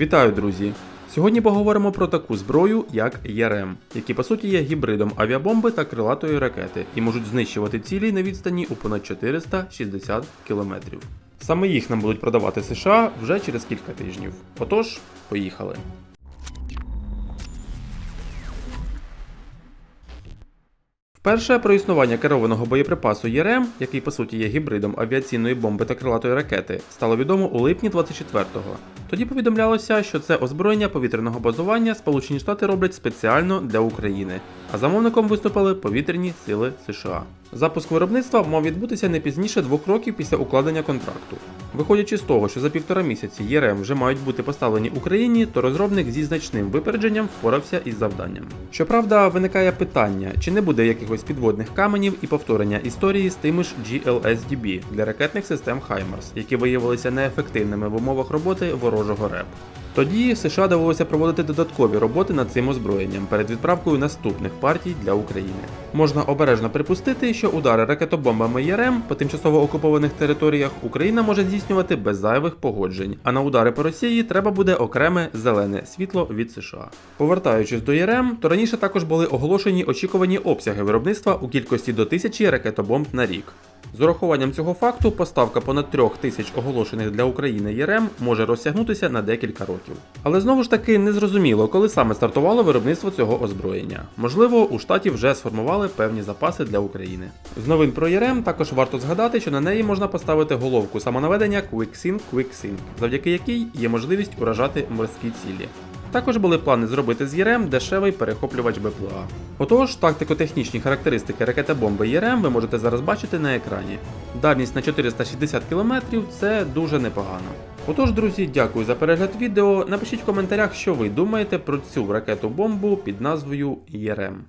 Вітаю, друзі! Сьогодні поговоримо про таку зброю, як ЯРМ, які по суті є гібридом авіабомби та крилатої ракети і можуть знищувати цілі на відстані у понад 460 км. Саме їх нам будуть продавати США вже через кілька тижнів. Отож, поїхали. Вперше про існування керованого боєприпасу ЄРМ, який по суті є гібридом авіаційної бомби та крилатої ракети, стало відомо у липні 24-го. Тоді повідомлялося, що це озброєння повітряного базування Сполучені Штати роблять спеціально для України, а замовником виступили повітряні сили США. Запуск виробництва мав відбутися не пізніше двох років після укладення контракту. Виходячи з того, що за півтора місяці ЄРМ вже мають бути поставлені Україні, то розробник зі значним випередженням впорався із завданням. Щоправда, виникає питання, чи не буде якихось підводних каменів і повторення історії з тими ж GLSDB для ракетних систем HIMARS, які виявилися неефективними в умовах роботи ворожого РЕП. Тоді США довелося проводити додаткові роботи над цим озброєнням перед відправкою наступних партій для України. Можна обережно припустити, що удари ракетобомбами ЄРМ по тимчасово окупованих територіях Україна може здійснювати без зайвих погоджень, а на удари по Росії треба буде окреме зелене світло від США. Повертаючись до ЄРМ, то раніше також були оголошені очікувані обсяги виробництва у кількості до тисячі ракетобомб на рік. З урахуванням цього факту поставка понад трьох тисяч оголошених для України ЄРМ може розтягнутися на декілька років. Але знову ж таки незрозуміло, коли саме стартувало виробництво цього озброєння. Можливо, у штаті вже сформували певні запаси для України. З новин про ЄРМ також варто згадати, що на неї можна поставити головку самонаведення QuickSync QuickSync, завдяки якій є можливість уражати морські цілі. Також були плани зробити з ЄРМ дешевий перехоплювач БПЛА. Отож, тактико-технічні характеристики ракети-бомби ЄРМ ви можете зараз бачити на екрані. Дальність на 460 км це дуже непогано. Отож, друзі, дякую за перегляд відео. Напишіть в коментарях, що ви думаєте про цю ракету-бомбу під назвою ЄРМ.